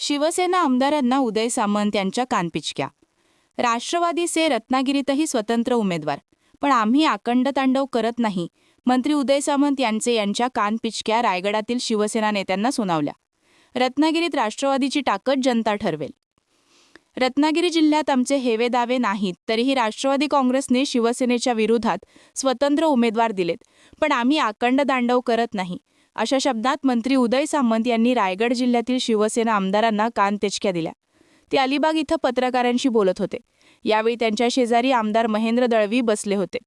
शिवसेना आमदारांना उदय सामंत यांच्या कानपिचक्या. राष्ट्रवादीचे रत्नागिरीतही स्वतंत्र उमेदवार. पण आम्ही आकंड तांडव करत नाही मंत्री उदय सामंत यांचे यांच्या कानपिचक्या रायगडातील शिवसेना नेत्यांना सुनावल्या. रत्नागिरीत राष्ट्रवादीची ताकद जनता ठरवेल. रत्नागिरी जिल्ह्यात आमचे हेवे दावे नाहीत तरीही राष्ट्रवादी काँग्रेसने शिवसेनेच्या विरोधात स्वतंत्र उमेदवार दिलेत. पण आम्ही आकंड दांडव करत नाही. अशा शब्दात मंत्री उदय सामंत यांनी रायगड जिल्ह्यातील शिवसेना आमदारांना कानतेचक्या दिल्या. ते अलिबाग इथं पत्रकारांशी बोलत होते. यावेळी त्यांच्या शेजारी आमदार महेंद्र दळवी बसले होते.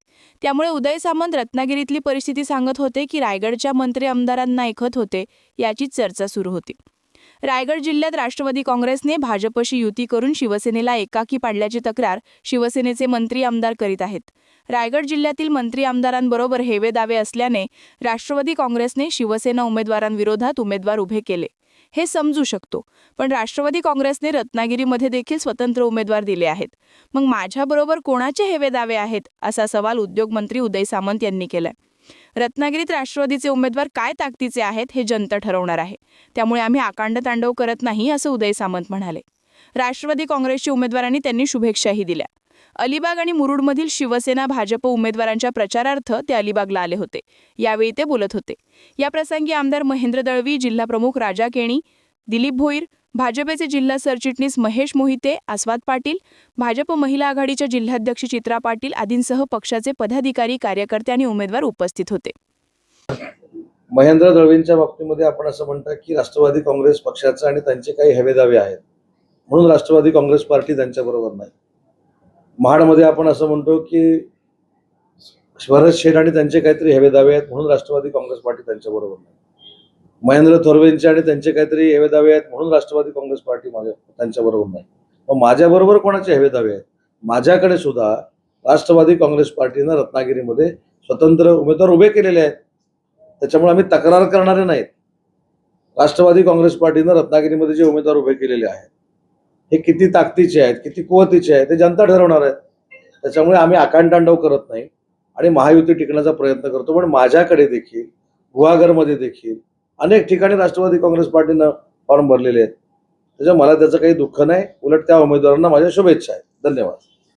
त्यामुळे उदय सामंत रत्नागिरीतली परिस्थिती सांगत होते की रायगडच्या मंत्री आमदारांना ऐकत होते याचीच चर्चा सुरू होती. रायगड जिल्ह्यात राष्ट्रवादी काँग्रेसने भाजपशी युती करून शिवसेनेला एकाकी पाडल्याची तक्रार शिवसेनेचे मंत्री आमदार करीत आहेत. रायगड जिल्ह्यातील मंत्री आमदारांबरोबर हेवे दावे असल्याने राष्ट्रवादी काँग्रेसने शिवसेना उमेदवारांविरोधात उमेदवार उभे केले. हे समजू शकतो पण राष्ट्रवादी काँग्रेसने रत्नागिरीमध्ये देखील स्वतंत्र उमेदवार दिले आहेत. मग माझ्याबरोबर कोणाचे हेवे दावे आहेत? असा सवाल उद्योगमंत्री उदय सामंत यांनी केलाय. रत्नागिरीत राष्ट्रवादीचे उमेदवार काय ताकदीचे आहेत हे जनता ठरवणार आहे. त्यामुळे आम्ही आकांड तांडव करत नाही असं उदय सामंत म्हणाले. राष्ट्रवादी काँग्रेसच्या उमेदवारांनी त्यांनी शुभेच्छाही दिल्या. अलिबाग आणि मुरुडमधील शिवसेना भाजप उमेदवारांच्या प्रचारार्थ ते अलिबागला आले होते. यावेळी ते बोलत होते. या प्रसंगी आमदार महेंद्र दळवी जिल्हाप्रमुख राजा केणी दिलीप भोईर भाजपचे जिल्हा सरचिटणीस महेश मोहिते आस्वाद पाटील भाजप महिला आघाडीच्या जिल्हाध्यक्ष चित्रा पाटील आदींसह पक्षाचे पदाधिकारी कार्यकर्ते आणि उमेदवार उपस्थित होते. महेंद्र दळवींच्या बाबतीमध्ये आपण असं म्हणतो की राष्ट्रवादी काँग्रेस पक्षाचं आणि त्यांचे काही हवेदावे आहेत. म्हणून राष्ट्रवादी काँग्रेस पार्टी त्यांच्याबरोबर नाही. महाडमध्ये आपण असं म्हणतो की शरद शेठ आणि त्यांचे काहीतरी हवेदावे आहेत म्हणून राष्ट्रवादी काँग्रेस पार्टी त्यांच्याबरोबर नाही. महेंद्र थोरवेंचे आणि त्यांचे काहीतरी हवेदावे आहेत म्हणून राष्ट्रवादी काँग्रेस पार्टी माझ्या त्यांच्याबरोबर नाही. मग माझ्याबरोबर कोणाचे हवेदावे आहेत? माझ्याकडे सुद्धा राष्ट्रवादी काँग्रेस पार्टीनं रत्नागिरीमध्ये स्वतंत्र उमेदवार उभे केलेले आहेत. त्याच्यामुळे आम्ही तक्रार करणारे नाहीत. राष्ट्रवादी काँग्रेस पार्टीनं रत्नागिरीमध्ये जे उमेदवार उभे केलेले आहेत हे किती ताकदीचे आहेत किती कुवतीचे आहेत ते जनता ठरवणार आहेत. त्याच्यामुळे आम्ही आकांतांडव करत नाही आणि महायुती टिकण्याचा प्रयत्न करतो. पण माझ्याकडे देखील गुहागरमध्ये देखील अनेक ठिकाणी राष्ट्रवादी काँग्रेस पार्टीनं फॉर्म भरलेले आहेत. त्याच्या मला त्याचं काही दुःख नाही. उलट त्या उमेदवारांना माझ्या शुभेच्छा आहेत. धन्यवाद.